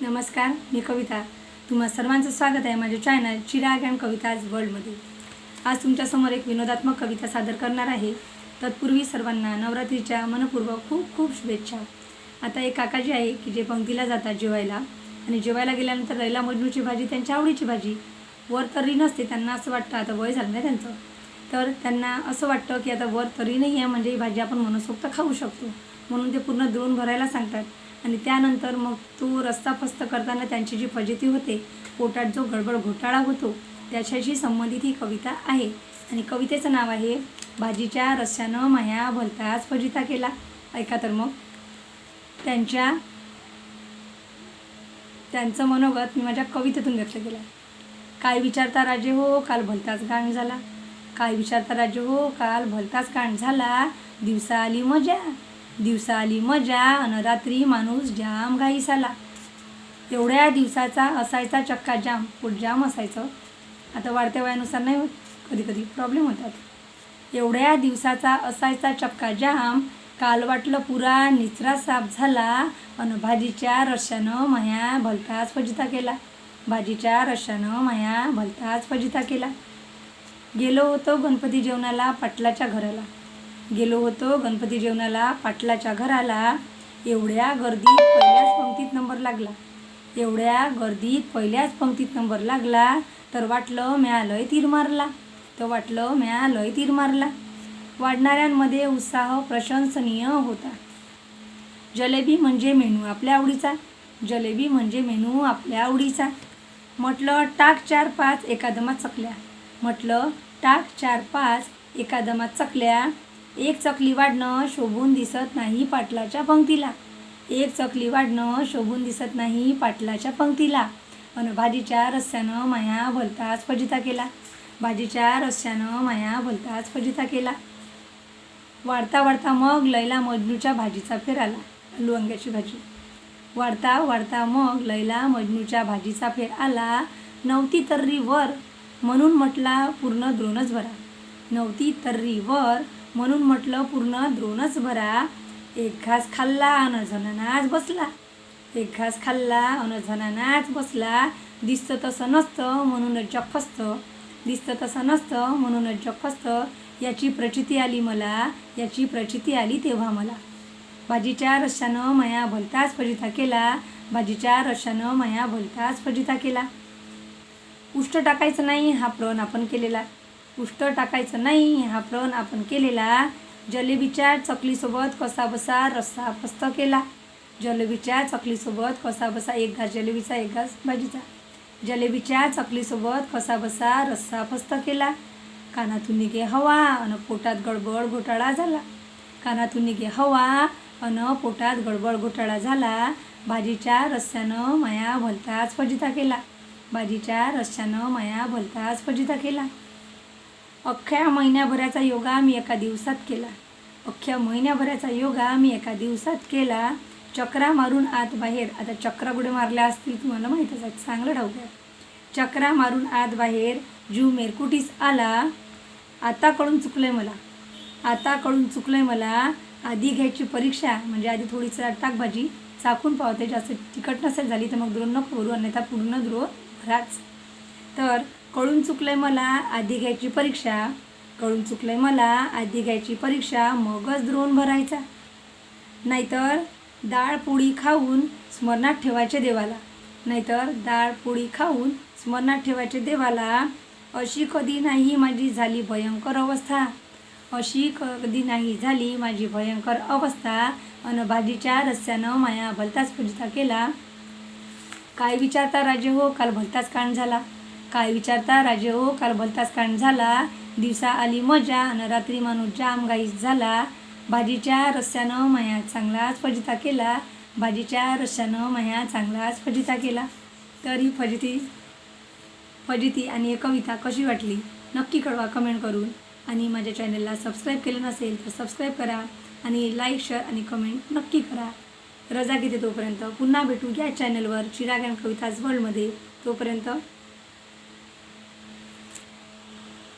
नमस्कार मी कविता. तुम्हा सर्वांचं स्वागत आहे माझ्या चॅनल चिराग अँड कविताज वर्ल्डमध्ये आज तुमच्यासमोर एक विनोदात्मक कविता सादर करणार आहे. तत्पूर्वी सर्वांना नवरात्रीच्या मनपूर्वक खूप खूप शुभेच्छा. आता एक काकाजी आहे की जे पंक्तीला जातात जेवायला. आणि जेवायला गेल्यानंतर रैला मजनूची भाजी त्यांच्या आवडीची भाजी. वर तर्री नसते त्यांना असं वाटतं आता वय झालं नाही त्यांचं. तर त्यांना असं वाटतं की आता वर तरी नाही आहे म्हणजे ही भाजी आपण मनसोक्त खाऊ शकतो. म्हणून ते पूर्ण दुरून भरायला सांगतात. आणि त्यानंतर मग तो रस्ता फस्त करताना त्यांची जी फजिती होते पोटात जो गडबड घोटाळा होतो त्याच्याशी संबंधित ही कविता आहे. आणि कवितेचं नाव आहे भाजीच्या रस्स्यानं माया भलताच फजिता केला. ऐका तर मग. त्यांच्या त्यांचं मनोगत मी माझ्या कवितेतून व्यक्त केलं काय विचारता राजे हो काल भलताच गाण झाला. काय विचारता राजू हो काल भलताच कांड झाला. दिवसा आली मजा दिवसा आली मजा अन रात्री माणूस जाम घाईस आला. एवढ्या दिवसाचा असायचा चक्का जाम पोट जाम असायचं. आता वाढत्या वयानुसार नाही होत कधी कधी प्रॉब्लेम होतात. एवढ्या दिवसाचा असायचा चक्का जाम काल वाटलं पुरा निचरा साफ झाला अन भाजीच्या रश्यानं माया भलताच फजिता केला. भाजीच्या रश्यानं माया भलताच फजिता केला. गेलो होतो गणपती जेवणाला पाटलाच्या घराला. गेलो होतो गणपती जेवणाला पाटलाच्या घराला. एवढ्या गर्दीत पहिल्याच पंक्तीत नंबर लागला. एवढ्या गर्दीत पहिल्याच पंक्तीत नंबर लागला तर वाटलं म्या लय तीर मारला. तर वाटलं म्या लय तीर मारला. वाढणाऱ्यांमध्ये उत्साह प्रशंसनीय होता. जलेबी म्हणजे मेनू आपल्या आवडीचा. जलेबी म्हणजे मेनू आपल्या आवडीचा. म्हटलं टाक चार पाच एकादमात चकल्या. म्हटलं टाक चार पाच एकादमात चकल्या. एक चकली वाढणं शोभून दिसत नाही पाटलाच्या पंक्तीला. एक चकली वाढणं शोभून दिसत नाही पाटलाच्या पंक्तीला. अन भाजीच्या रस्स्यानं माया भलताच फजिता केला. भाजीच्या रस्स्यानं माया भलताच फजिता केला. वाढता वाढता मग लैला मजनूच्या भाजीचा फेर आला आलू वांग्याची भाजी. वाढता वाढता मग लैला मजनूच्या भाजीचा फेर आला. नव्हती तर्री वर म्हणून म्हटला पूर्ण द्रोणच भरा नव्हती तर्री वर म्हणून म्हटलं पूर्ण द्रोणच भरा एक घास खाल्ला अन झणानाच बसला. एक घास खाल्ला अन झणानाच बसला. दिसतं तसं नसतं म्हणूनच जग फसतं दिसतं तसं नसतं म्हणूनच जग फसतं याची प्रचिती आली मला. याची प्रचिती आली तेव्हा मला. भाजीच्या रश्यानं माया भलताच फजिता केला. भाजीच्या रश्यानं माया भलताच फजिता केला. उष्ट टाकायचं नाही हा प्रण आपण केलेला. उष्ट टाकायचं नाही हा प्रण आपण केलेला. जलेबीच्या चकलीसोबत कसा बसा रस्सा फस्त केला. जलेबीच्या चकलीसोबत कसा बसा एक घास जलेबीचा एक घास भाजीचा. जलेबीच्या चकलीसोबत कसा बसा रस्सा फस्त केला. कानातून निघे हवा अन पोटात गडबड घोटाळा झाला. कानातून निघे हवा अन पोटात गडबड घोटाळा झाला. भाजीच्या रस्स्यानं माया भलताच फजिता केला. भाजीच्या रश्यानं माया भलताच फजिता केला. अख्ख्या महिन्याभराचा योगा मी एका दिवसात केला. अख्ख्या महिन्याभराचा योगा मी एका दिवसात केला. चक्रा मारून आत बाहेर आता चक्रा कुठे मारल्या असतील तुम्हाला माहीतच आहे चांगलं ठाऊक आहे चक्रा मारून आत बाहेर जीव मेरकुटीस आला. आता कळून चुकलंय मला. आता कळून चुकलंय मला. आधी घ्यायची परीक्षा म्हणजे आधी थोडीसा टाकभाजी चाकून पावते जास्त तिखट नसेल झाली तर मग द्रोण नको भरू अन्यथा पूर्ण द्रो खराच तर कळून चुकलंय मला आधी घ्यायची परीक्षा. कळून चुकलंय मला आधी घ्यायची परीक्षा. मगच द्रोण भरायचा. नाहीतर डाळ पोळी खाऊन स्मरणात ठेवायचे देवाला. नाहीतर डाळ पोळी खाऊन स्मरणात ठेवायचे देवाला. अशी कधी नाही माझी झाली भयंकर अवस्था. अशी कधी नाही झाली माझी भयंकर अवस्था. अन भाजीच्या रस्स्यानं माया भलताच फुजता केला काय विचारता राजे हो? काल भलताच कांड झाला. काय विचारता राजे हो? काल भलताच कांड झाला. दिवसा आली मजा आणि रात्री माणूस जाम गाईस झाला. भाजीच्या रस्स्यानं माया चांगलाच फजिता केला. भाजीच्या रस्स्यानं माया चांगलाच फजिता केला. तर ही फजिती फजिती आणि हे कविता कशी वाटली? नक्की कळवा कमेंट करून. आणि माझ्या चॅनलला सबस्क्राईब केलं नसेल तर सबस्क्राईब करा. आणि लाईक शेअर आणि कमेंट नक्की करा. रजा घेते तोपर्यंत? पुन्हा भेटू या चॅनलवर चिराग अँड कविताज वर्ल्डमध्ये तोपर्यंत